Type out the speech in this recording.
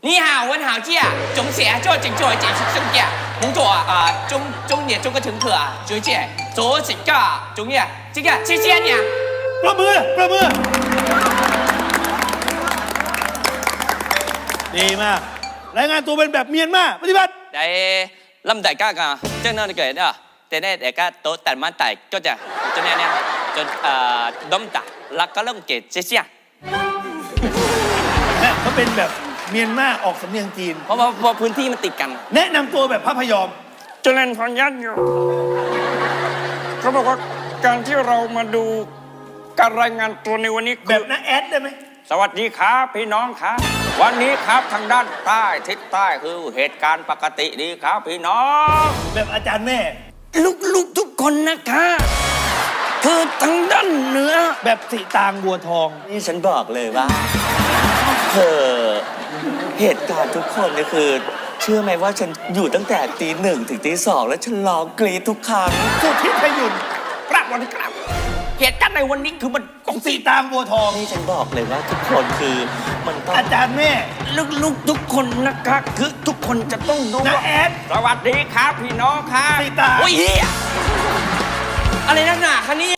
你好，我好姐，中邪做正做正是正姐，工作啊中中年中个乘客啊，小姐做这个中年这个谢谢你。 ประมือประมือ ดีมาก รายงานตัวเป็นแบบเมียนมาปฏิบัติ 在lâm大家噶，即系呢个呢，แต่呢大家都但晚大ก็จะ就呢呢就啊lâm大，แล้วก็เริ่มเกตเสีย และเขาเป็นแบบ เมียนมาออกสำเนียงจีน เพราะว่าเพราะพื้นที่มันติดกัน แนะนำตัวแบบพระพยอม เจริญพรยันอยู่ เขาบอกว่าการที่เรามาดูการรายงานตัวในวันนี้แบคืบอ น้าแอดได้ไหมสวัสดีครับพี่น้องครับ วันนี้ครับทางด้านใต้ทิศใต้คือเหตุการณ์ปกติดีครับพี่น้อง แบบอาจารย์แม่ ลูกๆทุกคนนะคะคือทางด้านเหนือ แบบสีตางบัวทอง นี่ฉันบอกเลยว่าเธอ เหตุการณ์ทุกคนก็คือ เชื่อไหมว่าฉันอยู่ตั้งแต่ตีหนึ่งถึงตีสองแล้วฉันร้องกรีดทุกครั้ง สุดที่พยุนกราบวันนี้กราบเหตุการณ์ในวันนี้คือมันของสีตางบัวทอง นี่ฉันบอกเลยว่าทุกคนคือมันต้องอาจารย์แม่ลูกๆทุกคนนะคะคือทุกคนจะต้องรู้น้าว่าแอด สวัสดีครับพี่น้องครับสีตาง โอ้ยเฮียอะไรนักหนาคะเนี่ย